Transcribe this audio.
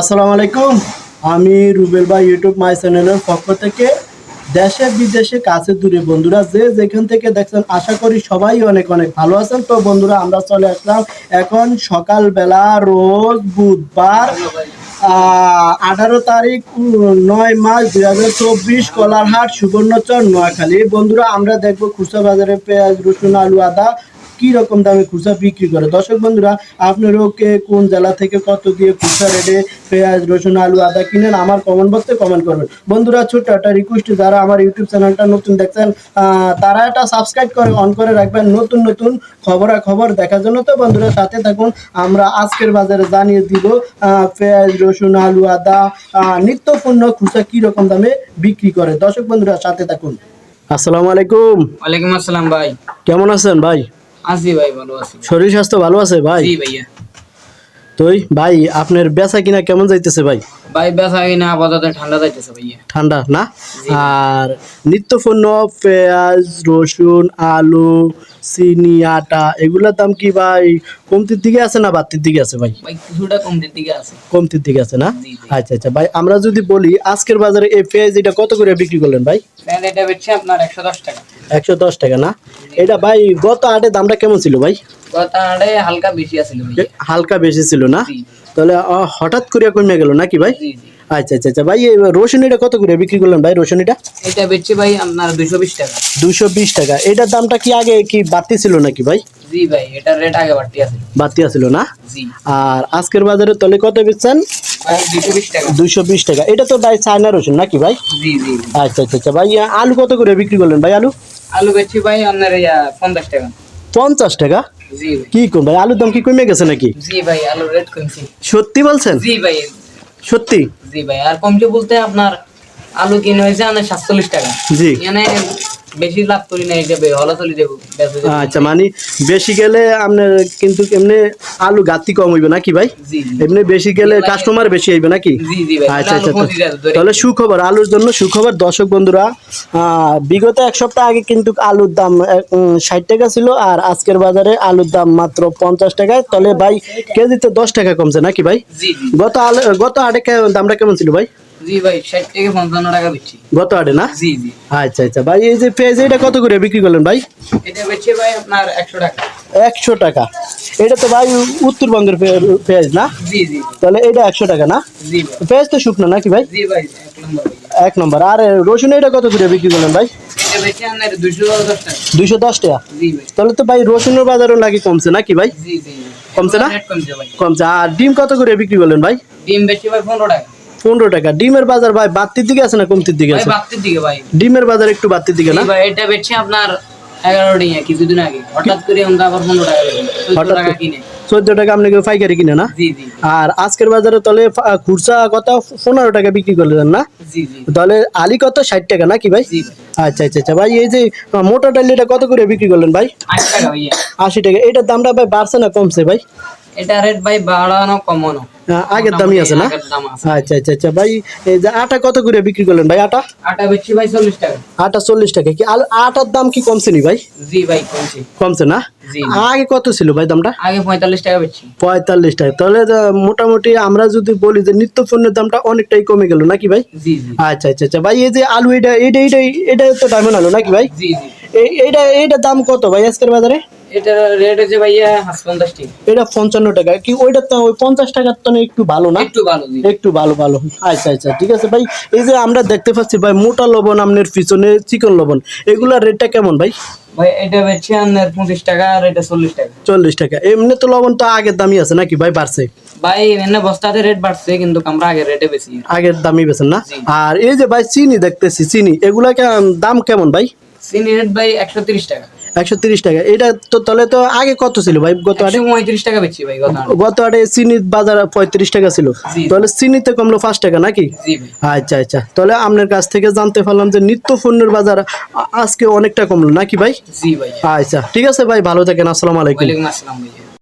আসসালামু আলাইকুম। আমি রুবেল ভাই ইউটিউব মাই চ্যানেলের পক্ষ থেকে দেশে বিদেশে কাছে দূরে বন্ধুরা, যে যেখান থেকে দেখছেন, আশা করি সবাই অনেক অনেক ভালো আছেন। তো বন্ধুরা, আমরা চলে আসলাম এখন সকালবেলা, রোজ বুধবার আঠারো তারিখ, নয় মাস দুই হাজার চব্বিশ, কলারহাট, সুবর্ণচর, নোয়াখালী। বন্ধুরা, আমরা দেখব খুচরা বাজারে পেঁয়াজ, রসুন, আলু, আদা কি রকম দামে খুচরা বিক্রি করে? দর্শক বন্ধুরা আপনারও কে কোন জেলা থেকে কত দিয়ে খুচরা রেটে পেঁয়াজ রসুন আলু আদা কিনেন আমার কমেন্ট বক্সে কমেন্ট করবেন। বন্ধুরা ছোট্ট একটা রিকোয়েস্ট যারা আমার ইউটিউব চ্যানেলটা নতুন দেখছেন তারা এটা সাবস্ক্রাইব করে অন করে রাখবেন। নতুন নতুন খবরাখবর দেখার জন্য তো বন্ধুরা সাথে থাকুন। আমরা আজকের বাজারে জানিয়ে দিব পেঁয়াজ রসুন আলু আদা আহ, নিত্য পণ্য খুচরা কি রকম দামে বিক্রি করে? দর্শক বন্ধুরা সাথে থাকুন। আসসালামু আলাইকুম। ওয়ালাইকুম আসসালাম ভাই। কেমন আছেন ভাই? আছি ভাই ভালো আছি শরীর স্বাস্থ্য ভালো আছে ভাই? জি ভাইয়া। তুই ভাই আপনার বেচা কিনা কেমন যাইতেছে ভাই? ভাই ব্যথা কিনা আপাতত ঠান্ডা যাইতেছে ভাইয়া। ঠান্ডা না? আর নিত্য পণ্য পেঁয়াজ রসুন আলু চিনি আটা এগুলোর দাম কি ভাই কমতির দিকে আছে না বাড়তির দিকে আছে ভাই? ভাই কিছুটা কমতির দিকে আছে। কমতির দিকে আছে না। আচ্ছা আচ্ছা। ভাই আমরা যদি বলি আজকের বাজারে এই পেঁয়াজ এটা কত করে বিক্রি করলেন ভাই? এটা বেচছে আপনার একশো দশ টাকা। একশো দশ টাকা না? এটা ভাই গত আটে দামটা কেমন ছিল ভাই? গত আটে হালকা বেশি আছিল হালকা বেশি ছিল না? তাহলে হঠাৎ করে কমে গেল নাকি ভাই? আচ্ছা আচ্ছা আচ্ছা। ভাই এই কত করে বিক্রি করলেন ভাই রসুন এটা বেচছে ভাই আপনার দুশো বিশ টাকা। দুশো বিশ টাকা। এটার দামটা কি আগে কি বাড়তি ছিল নাকি ভাই? জি ভাই এটার রেট আগে বাড়তি আছে। বাড়তি আছিল না? আর আজকের বাজারে তলে কত বেচছেন? দুশো বিশ টাকা। এটা তো ভাই চায়না রসুন নাকি ভাই? জি জি জি। আচ্ছা আচ্ছা আচ্ছা। ভাই আলু কত করে বিক্রি করলেন ভাই আলু? আলু বেচছি ভাই আপনার পঞ্চাশ টাকা। পঞ্চাশ টাকা? জি কি কম ভাই আলুর দাম কি কমে গেছে নাকি? জি ভাই আলুর রেট কমছে। সত্যি বলছেন? জি ভাই। সত্যি? জি ভাই আর কমছে বলতে আপনার আলু কিনে হয়েছে সাতচল্লিশ টাকা। জি। এখানে বেশি লাভ করি না এটা হলা চলি দেবো। আচ্ছা মানে বেশি গেলে আপনার কিন্তু এমনি আলু গাতি কম হইবে নাকি ভাই? এমনি বেশি গেলে কাস্টমার বেশি হইবে নাকি? আচ্ছা আচ্ছা ধরে। তাহলে সুখবর আলুর জন্য সুখবর। দর্শক বন্ধুরা আহ, বিগত এক সপ্তাহ আগে কিন্তু আলুর দাম ষাট টাকা ছিল আর আজকের বাজারে আলুর দাম মাত্র পঞ্চাশ টাকায়। তাহলে ভাই কেজিতে দশ টাকা কমছে নাকি ভাই? গত আলু গত আটে দামটা কেমন ছিল ভাই? জি ভাই ষাট থেকে পঞ্চান্ন টাকা বেচছি গত আটে না? জি জি। আচ্ছা আচ্ছা। ভাই এই যে পেঁয়াজ এটা কত করে বিক্রি করলেন ভাই? এটা ভাই আপনার একশো টাকা। একশো টাকা। এটা তো ভাই উত্তরবঙ্গের পেঁয়াজ না? জি জি। তাহলে এটা একশো টাকা না? জি পেঁয়াজ তো শুকনো নাকি ভাই? জি ভাই এক নম্বর। এক নম্বর। আর রসুন এটা কত করে বিক্রি করলেন ভাই? দুইশো দশ টাকা। তাহলে তো ভাই রসুনের বাজারও নাকি কমছে নাকি ভাই? কমছে না? কমছে আর ডিম কত করে বিক্রি করলেন ভাই? ডিম বেচছে ভাই পনেরো টাকা। পনেরো টাকা। ডিমের বাজার ভাই বাড়তির দিকে আছে না কমতির দিকে আছে? বাড়তির দিকে ভাই। ডিমের বাজার একটু বাড়তির দিকে না? ভাই এটা বেচছে আপনার এগারো টাকা কিছুদিন আগে। হঠাৎ করে আমরা আবার পনেরো টাকা হঠাৎ টাকা কিনে। চোদ্দ টাকা পাইকারি কিনে না? আর আজকের বাজারে তাহলে খুচরা কত পনেরো টাকা বিক্রি করলেন না? তাহলে আলি কত? ষাট টাকা নাকি ভাই? আচ্ছা আচ্ছা আচ্ছা। ভাই এই যে মোটা ডাল এটা কত করে বিক্রি করলেন ভাই? আশি টাকা এটার দামটা ভাই বাড়ছে না কমছে ভাই? এটা রেট ভাই বাড়ানো কমানো। আগের দামই আছে না? আচ্ছা আচ্ছা আচ্ছা। ভাই এই যে আটা কত করে বিক্রি করলেন ভাই আটা? আটা বেচছি ভাই চল্লিশ টাকা। আটা চল্লিশ টাকা। কি আটার দাম কি কমছে নি ভাই? জি ভাই কমছে। কমছে না? আগে কত ছিল ভাই দামটা? আগে পঁয়তাল্লিশ টাকা বেচছি। পঁয়তাল্লিশ টাকা। তাহলে মোটামুটি আমরা যদি বলি যে নিত্য পণ্যের দামটা অনেকটাই কমে গেল নাকি ভাই? আচ্ছা আচ্ছা আচ্ছা। ভাই এই যে আলু এটা এটা এটা এটা তো ডায়মন্ড আলু নাকি ভাই? এইটা এইটার দাম কত ভাই আজকের বাজারে? এটার রেট হচ্ছে ভাইয়া টাকা এটা কি ওইটা তো ওই টাকার তো একটু ভালো না? একটু ভালো একটু ভালো ভালো। আচ্ছা আচ্ছা ঠিক আছে ভাই। এই যে আমরা দেখতে পাচ্ছি ভাই মোটা লবণ আপনার পিছনে চিকন লবণ। রেটটা কেমন ভাই? ভাই এটা বেচছি টাকা আর এটা চল্লিশ টাকা। চল্লিশ টাকা। এমনি তো লবণ তো আগের দামই আছে নাকি ভাই বাড়ছে? ভাই এনে বস্তাতে রেট বাড়ছে কিন্তু আমরা আগের রেটে বেশি। আগের দামই বেছেন না? আর এই যে ভাই চিনি দেখতেছি চিনি। এগুলা কে- দাম কেমন ভাই? চিনি রেট ভাই একশো তিরিশ টাকা। একশো তিরিশ টাকা। এটা তো তাহলে তো আগে কত ছিল ভাই? গত আটে? পঁয়ত্রিশ টাকা বেচছি ভাই গত আটে। চিনির বাজার পঁয়ত্রিশ টাকা ছিল। তাহলে চিনিতে কমলো পাঁচ টাকা নাকি? আচ্ছা আচ্ছা। তাহলে আপনার কাছ থেকে জানতে পারলাম যে নিত্য পণ্যের বাজার আজকে অনেকটা কমলো নাকি ভাই? জি ভাই। আচ্ছা ঠিক আছে ভাই ভালো থাকেন আসসালামু আলাইকুম। আসসালাম